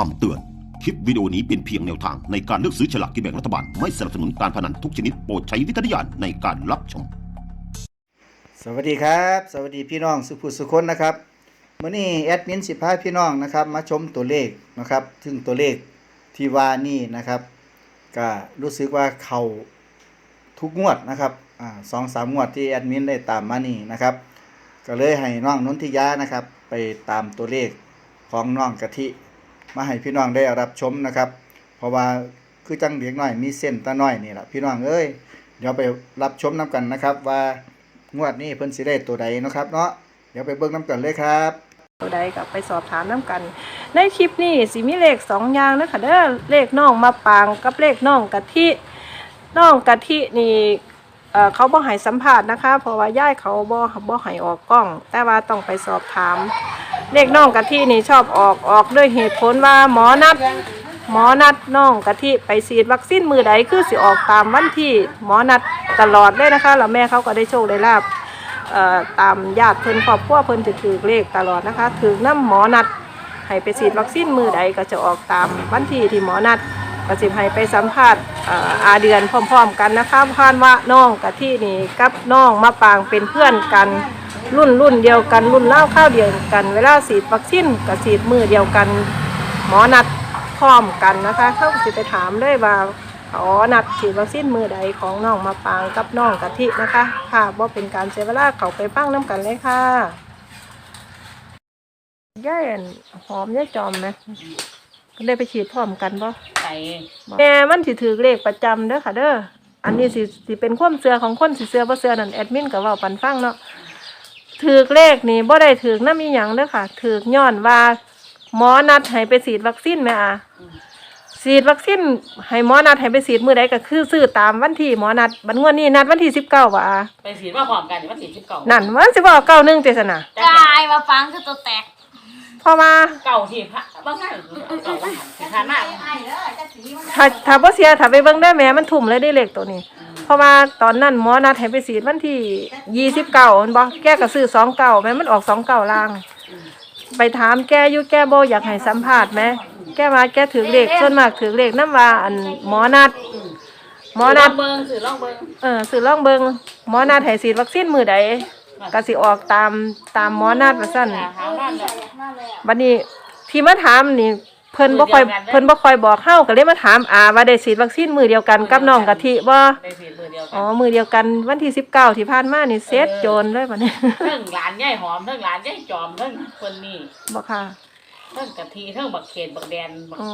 คำเตือน คลิปวิดีโอนี้เป็นเพียงแนวทางในการเลือกซื้อฉลากกินแบ่งรัฐบาล ไม่สนับสนุนการพนันทุกชนิดโปรดใช้วิจารณญาณในการรับชม สวัสดีครับ สวัสดีพี่น้องสุภุสุคนนะครับมื้อนี้แอดมินสิพาพี่น้องนะครับ มาชมตัวเลขนะครับซึ่งตัวเลขที่ว่านี่นะครับ ก็รู้สึกว่าเขาทุกงวดนะครับอ่าสองสามงวดที่แอดมินได้ตามมานี่นะครับ ก็เลยให้น้องนนทิยานะครับ ไปตามตัวเลขของน้องกะทิ มาให้พี่น้องได้รับชมนะครับ เพราะว่าคือจังเด็กน้อยมีเส้นตาน้อยนี่แหละพี่น้องเอ้ยเดี๋ยวไปรับชมน้กันนะครับ ว่างวดนี้เพิ่นสิได้ตัวใดนะครับ เนาะเดี๋ยวไปเบิ่งน้กันเลยครับตัวใดกับไปสอบถามน้ำกัน ในคลิปนี้สิมีเลขสองอย่างนะคะเด้อเลขน้องมาปางกับเลขน้องกะทิน้องกะทินี่เเขาบ่ให้สัมภาษณ์นะคะ เพราะว่าย่ายเขาบ่บ่ให้ออกกล้อง แต่ว่าต้องไปสอบถาม เลขน้องกะทินี่ชอบออกออกด้วยเหตุผลว่าหมอนัด หมอนัดน้องกะทิไปฉีดวัคซีนมือใดคือสิออกตามวันที่หมอนัดตลอดเลยนะคะแล้วแม่เขาก็ได้โชคได้ลาบตามญาติเพิ่นครอบครัวเพิ่นจะถือเลขตลอดนะคะถือน้ำหมอนัดให้ไปฉีดวัคซีนมือใดก็จะออกตามวันที่ที่หมอนัดก็สิให้ไปสัมภาษณ์อาเดือนพร้อม ๆ กันนะคะผ่านว่าน้องกับที่นี่กับน้องมะปางเป็นเพื่อนกัน รุ่นรุ่นเดียวกัน รุ่นเล่าวข้าวเดียวกัน เวลาฉีดวัคซีนก็ฉีดมือเดียวกัน หมอนัดพร้อมกันนะคะเขาก็สิไปถามเลยว่าอ๋อนัดฉีดวัคซีนมือใดของน้องมาปางกับน้องกะทินะคะ ค่ะว่าเป็นการเสียเวลาเขาไปฟังน้ำกันเลยค่ะย่ายอั่นหอมย่ายจอมไหมได้ไปฉีดพร้อมกันบ่ไก่แม่มันสิถือเลขประจำเด้อค่ะเด้ออันนี้สิสิเป็นความเสือของคนสิเสือบ่เสือนั่นแอดมินก็เว้าปันฟังเนาะ ถือเลขนี่บ่ได้ถือน้ำมีหยังเด้อค่ะถือย้อนว่าหมอนัดให้ไปฉีดวัคซีนแม่อาฉีดวัคซีนให้หมอนัดให้ไปฉีดมื้อใดก็คือซื้อตามวันที่หมอนัดบัดงวดนี้นัดวันที่19ว่าไปสีมาพร้อมกันเดี๋ยวมันสีชิบเก่านั่นมันสิบ่เก้าหนึงติซะนะจ้กายมาฟังคือตัวแตกเพราะว่าเก่าที่พระบางท่านเก่าบางท่านทานมาก ถ้าถ้าบ่เสียถ้าไปเบิ่งได้แม่มันทุ่มเลยได้เลขตัวนี้เพ ราะว่าตอนนั้นหมอนัดให้ไปฉีดวันที่29เห็นบ่แกก็ซื้อ29แม่มันออก29ล่าง ไปถามแกอยู่แกบ่อยากให้สัมภาษณ์แหมแกว่าแกถือเลขส่วนมากถือเลขนำว่าอันหมอนัดหมอนัดเบิ้งสื่อล่องเบิ้งเออสื่อลองเบิงหมอนัดให้ฉีดวัคซีนมือใดก็สิออกตามตามหมอนัดว่าซั่นหาทางบ้านเลยบัดนี้ที่มาถามนี่เพิ่นบ่ค่อยมือเดียวกันเด้อเพิ่นบ่ค่อยบอกเฮาก็เลยมาถามอาว่าได้ฉีดวัคซีนมือเดียวกันกับน้องกะทิบ่ ได้สีมือเดียวกัอ๋อนมือเดียวกันวันที่19ที่ผ่านมานี่เซตโจรเลยบัดนี้เทิงหลานย่ายหอมเทิงหลานย่ายจอมเทิงคนนี้บ่ค่ะเทิงกะทิเทิงบักเขนบักแดนบักอ๋อ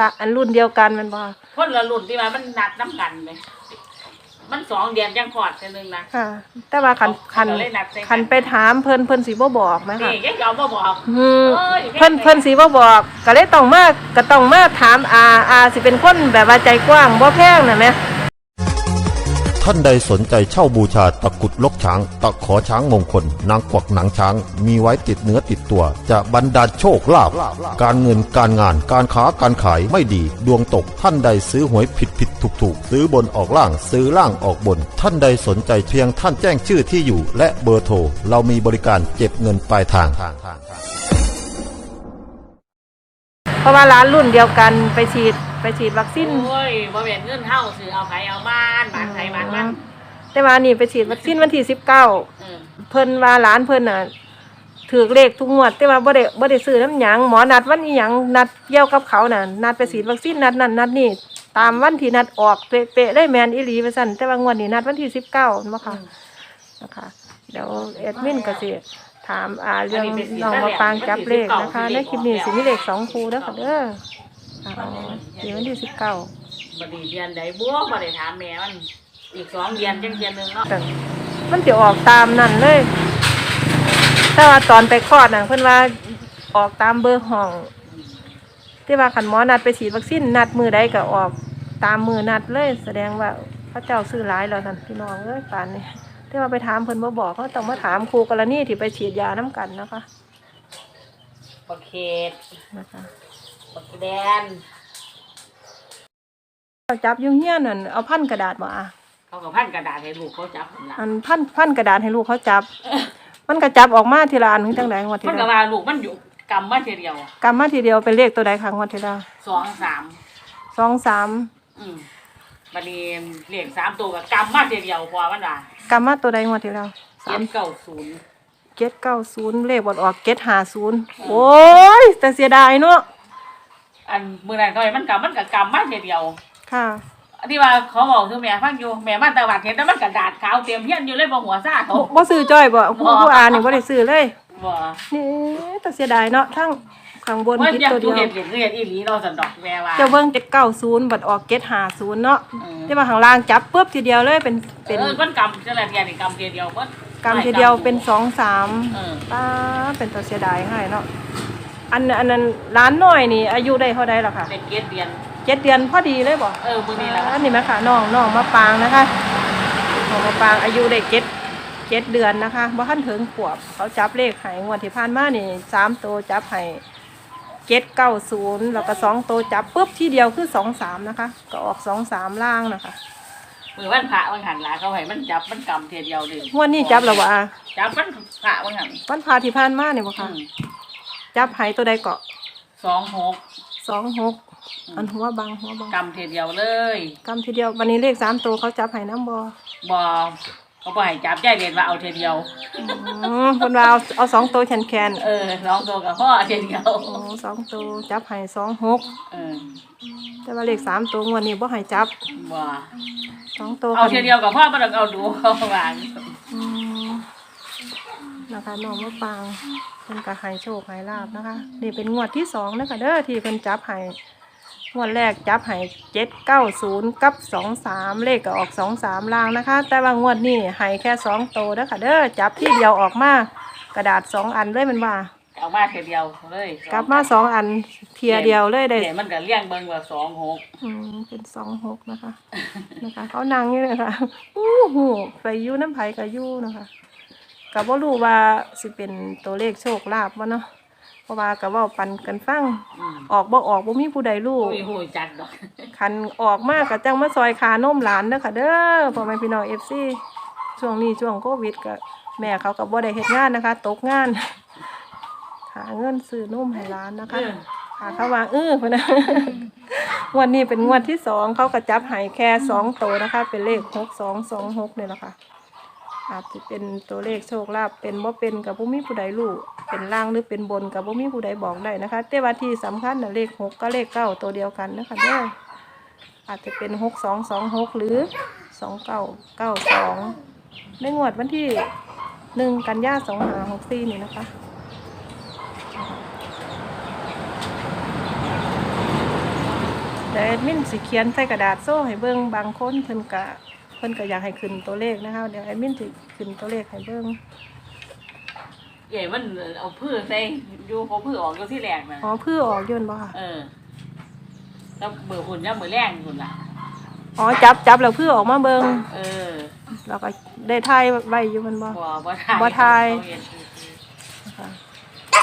ละอันรุ่นเดียวกันแมันบ่คนละรุ่นที่ว่ามันนัดน้ำกันเลยมันสองเดือนยังขอดกันนึงนะค่ะ แต่ว่าคันคันเขาเลยนัดใส่กันคันไปถามเพิ่นเพิ่นสิบ่บอกไหมนี่ค่ะย่ายจอมมาบอกอืมเอ้ยเพิ่นเพิ่นสิบ่บอก ก็เลยต้องมาก็ต้องมาถามอาอาสิเป็นคนแบบว่าใจกว้างบ่แพงน่ะแหม ท่านใดสนใจเช่าบูชาตะกุดลกช้าง ตะขอช้างมงคล นางกวักหนังช้าง มีไว้ติดเนื้อติดตัว จะบรรดาลโชคลาภการเงินการงานการค้าการขายไม่ดี ดวงตกท่านใดซื้อหวยผิดผิดถูกถูกซื้อบนออกล่างซื้อล่างออกบน ท่านใดสนใจเพียงท่านแจ้งชื่อที่อยู่ และเบอร์โทรเรามีบริการเก็บเงินปลายทางเพราะว่าร้านรุ่นเดียวกันไปฉีด ไปฉีดวัคซีนโอ้ยบ่เป็นเงินเท่าซื้อเอาไผเอาบ้านบ้านไผบ้านมันแต่ว่านี่ไปฉีดวัคซีนวันที่สิบเก้าเออเพิ่นว่าร้านเพิ่นน่ะถือเลขทุกงวด แต่ว่าบ่ได้บ่ได้ซื้อน้ำหยังหมอนัดวันอีหยังนัดเกี่ยวกับเขาน่ะนัดไปฉีดวัคซีนนัดนั้นนัดนี้ตามวันที่นัดออกเป๊ะๆได้แมนอีหลีว่าซั่นแต่ว่างวดนี้นัดวันที่สิบเก้าเนาะค่ะนะคะเดี๋ยวแอดมินก็สิถามอาเรื่องน้องมาปางจับเลขนะคะในคลิปนี้สิมีเลขสองคู่เด้อค่ะเด้อ อ๋อเดี๋ยววันที่สิบเก้าบัดนี้เดือนใดบัวบ่ได้ถามแม่มันอีกสองเดือนจังเดือนหนึงเนาะแต่มันจะออกตามนั่นเลย แต่ว่าตอนไปคลอดน่ะเพิ่นว่าออกตามเบอร์ห้อง ที่ว่าขันหมอนัดไปฉีดวัคซีนนัดมือใดก็ออกตามมือนัดเลย แสดงว่าพระเจ้าซื้อหลายแล้วท่านพี่น้องเอ้ยป่านนี้ที่ว่าไปถามเพิ่นบ่บอกเขาต้องมาถามครูกรณีที่ไปฉีดยาน้กันนะคะบักเขตนะคะ บักแดนเอาจับอยุ่งเฮี้ยนนั่นเอาพันกระดาษมาอะเขาก็พันกระดาษให้ลูกเขาจับนั่นล่ะอันพันพันกระดาษให้ลูกเขาจับ มันก็จับออกมาทีละอันคือจังได๋ว่าทีมันก็ละว่าลูกมันอยู่กำมาทีเดียวกำมาทีเดียวเป็นเลขตัวใดครั้งวันที่แล้วสองสามสองสามอืมบัดนี้เลขสามตัวกับกำมาทีเดียวพอมันว่ากำมาตัวใดงวดที่แล้วสาเจ็ม ดเก้าศูนย์เจ็ดเก้าศูนย์เลขบดออกเจ็ดห้าศูนย์โอ้ย แต่เสียดายเนาะ อันมือนั้นเขาให้มันกำมันกับกำมาทีเดียว ค่ะอันที่ว่าเขาบอกคือแม่ฟังอยู่แม่มาตะวันเห็นแต่มันกระดาษขาวเตรียมเพี้ยนอยู่เลยบ่หัวซ่าเขาบ่ซื้อจ้อยบ่ผู้ผู้อ่านนี่บ่ได้ซื้อเลยบ่นี่แต่เสียดายเนาะทั้งข้างบนว่าผิดอยากตัวดูเดียวเห็นเห็นคือเห็นอีหลีเนาะสันดอกแม่ว่าเจ้าเบิ่งเจ็ดเก้าศูนย์บัดออกเจ็ดห้าศูนย์เนาะอืมที่ว่าข้างล่างจับปุ๊บทีเดียวเลยเป็นเป็นเออมันกำจังได๋เทียนี่กำทีเดียวมันกำทีเดียวเป็นสองสามเออป้าเป็นตัวเสียดายให้เนาะ อันอันนั้นร้านน้อยนี่ อายุได้เท่าใดล่ะค่ะเป็นเกณฑ์เดือนเจ็ดเดือนพอดีเลยบ่เออมื้อนี้ล่ะอันนี้ไหมค่ะน้องน้องมะปรางนะคะน้องมะปรางอายุได้เจ็ดเจ็ดเดือนนะคะบ่ทันถึงขวบ เขาจับเลขให้งวดที่ผ่านมานี่สามตัวจับให้เจ็ดเก้าศูนย์แล้วก็สองตัวจับปุ๊บที่เดียวคือสองสามนะคะ ก็ออกสองสามล่างนะคะมื้อวันพระวันหันหลาเขาให้มันจับมันกำทีเดียวเลยงวดนี้จับแล้ววะจับมันพระวันหันวันพาที่ผ่านมาเนี่ยบ่อืค่ะม จับให้ตัวใดเกาะสองหกสองหกอันหัวบังหัวบังกำทีเดียวเลยกำทีเดียววันนี้เลขสามตัวเขาจับให้น้ำบอบ่เขาบ่ให้จับใจเรียนว่าเอาทีเดียวอืมคนว่าเอาเอาสองตัวแคนแคนเออน้องตัวกับพ่อทีเดียวโอ้สองตัวจับให้สองหกเออแต่ว่าเลขสามตัวงวดนี้บ่ให้จับบ่สองตัวเอาทีเดียวกับพ่อบ่ต้องเอาดูเขาวางอืม นะคะน้องมะปรางเพิ่นก็ให้โชคให้ลาบนะคะ นี่เป็นงวดที่สองนะคะเด้อที่เพิ่นจับให้งวดแรกจับให้เจ็ดเก้าศูนย์กับสองสามเลขก็ออกสองสามล่างนะคะ แต่ว่างวดนี้ให้แค่สองตัวเด้อค่ะเด้อจับที่เดียวออกมากระดาษสองอันเลยแมันว่าเอามาทีเดียวเลยกลับมาสองอันเทียเดียวเลยได้เดี๋ยวมันก็เลี้ยงเบิ่งว่าสองหกอืมเป็นสองหกนะคะ นะคะ เขานั่งอยู่เลยค่ะอู้หูไปอยู่น้ำไผ่กับยู่นะคะ กับว่ารู้ว่าสิเป็นตัวเลขโชคลาภวะเนาะเพราะว่ากับว่าปันกันฟัง อืมออกบ่ออกบ่มีผู้ใดรู้ โอ้ยโหยจัดดอก คันออกมากกับจังมาซอยคานมหลานเด้อค่ะเด้อพ่อแม่พี่น้องเอฟซีช่วงนี้ช่วงโควิดก็แม่เขากับบ่ได้เฮ็ดงานนะคะ ตกงาน หาเงินซื้อนมให้หลานนะคะหาเขาวางเออพนนะ งวันนี้เป็นงวดที่สองเขาก็จับใหายแค่สองตัวนะคะ เป็นเลขหกสองสองหกเนี่ยแหละค่ะ อาจจะเป็นตัวเลขโชคลาภเป็นบ่เป็นกับบ่มีผู้ใดรู้เป็นล่างหรือเป็นบนกับบ่มีผู้ใดบอกได้นะคะ แต่ว่าที่สำคัญนะเลขหกก็เลขเก้าตัวเดียวกันนะคะเด้ออาจจะเป็นหกสองสองหกหรือสองเก้าเก้าสองในงวดวันที่หนึ่งกันยาสองหาหกสี่นี่นะคะแต่แอดมินสิเขียนใส่กระดาษโซ่ให้เบิ่งบางคนเพิ่นกะ พิ่นก็อยากให้ขึ้นตัวเลขนะคะเดี๋ยวแอดมินสิขึ้นตัวเลขให้เบิ่งใหญ่มันเอาพืชใส่อยู่เขาพืชออกอยู่ที่แรกนะอ๋อเพื่อออกยนต์บ่ค่ะเออแล้วเบื่อหุ่นแล้วเบื่อแรงหุ่นล่ะ อ๋อจับจับแล้วเพื่อออกมาเบิ่งเออแล้วก็ได้ทายไว้อยู่มันบ่บ่บ่ทายบ่ทายเขเฮ็ดค่ะ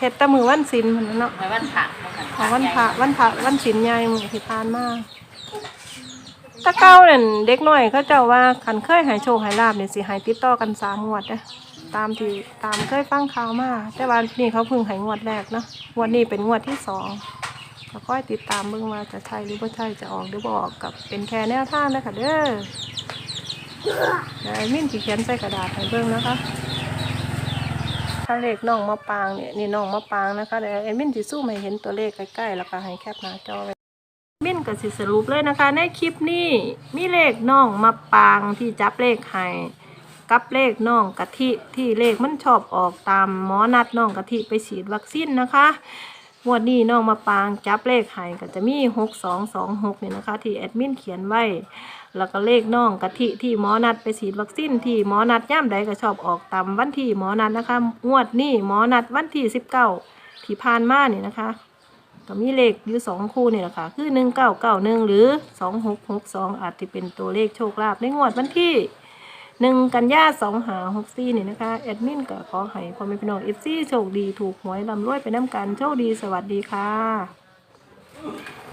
เฮ็ดแต่มือวันศีลพุ่นน่ะเนาะไปวันพระอ๋อวันพระวันพระวันศีลใหญ่มื้อที่ผ่านมาแตะเก้านั่นเด็กน้อยเขาเจ้าว่าคันเคยให้โชคให้ลาบเนี่ยสิให้ติดต่อกันสามงวดเด้อตามที่ตามเคยฟังข่าวมาแต่ว่านี่เขาเพิ่งให้งวดแรกเนาะงวดนี้เป็นงวดที่สองก็ค่อยติดตามเบิ่งว่าจะใช่หรือบ่ใช่จะออกหรือบ่ออกกับเป็นแค่แนวทางนะคะเด้อเดี๋ยวแอดมินสิเขียนใส่กระดาษให้เบิ่งนะคะถ้าเลขน้องมะปางเนี่ยนี่น้องมะปางนะคะเดี๋ยวแอดมินสิสู้ให้เห็นตัวเลขใกล้ๆแล้วก็ให้แคปหน้าจอไว้ ก็สิสรุปเลยนะคะ ในคลิปนี้มีเลขน้องมะปางที่จับเลขให้กับเลขน้องกะทิที่เลขมันชอบออกตามหมอนัดน้องกะทิไปฉีดวัคซีนนะคะงวดนี้น้องมะปางจับเลขให้ก็จะมีหกสองสองหกเนี่ยนะคะ ที่แอดมินเขียนไว้ แล้วก็เลขน้องกะทิที่หมอนัดไปฉีดวัคซีนที่หมอนัดย่ำใดก็ชอบออกตามวันที่หมอนัดนะคะงวดนี้หมอนัดวันที่สิบเก้าที่ผ่านมาเนี่ยนะคะ ก็มีเลขอยู่สองคู่นี่แหละค่ะ คือหนึ่งเก้าเก้าหนึ่งหรือสองหกหกสองอาจจะเป็นตัวเลขโชคลาภในงวดวันที่หนึ่งกันยาสองหาหกสี่นี่นะคะ แอดมินก็ขอให้พ่อแม่พี่น้องเอฟซีโชคดีถูกหวยลำรวยไปน้ำกันโชคดีสวัสดีค่ะ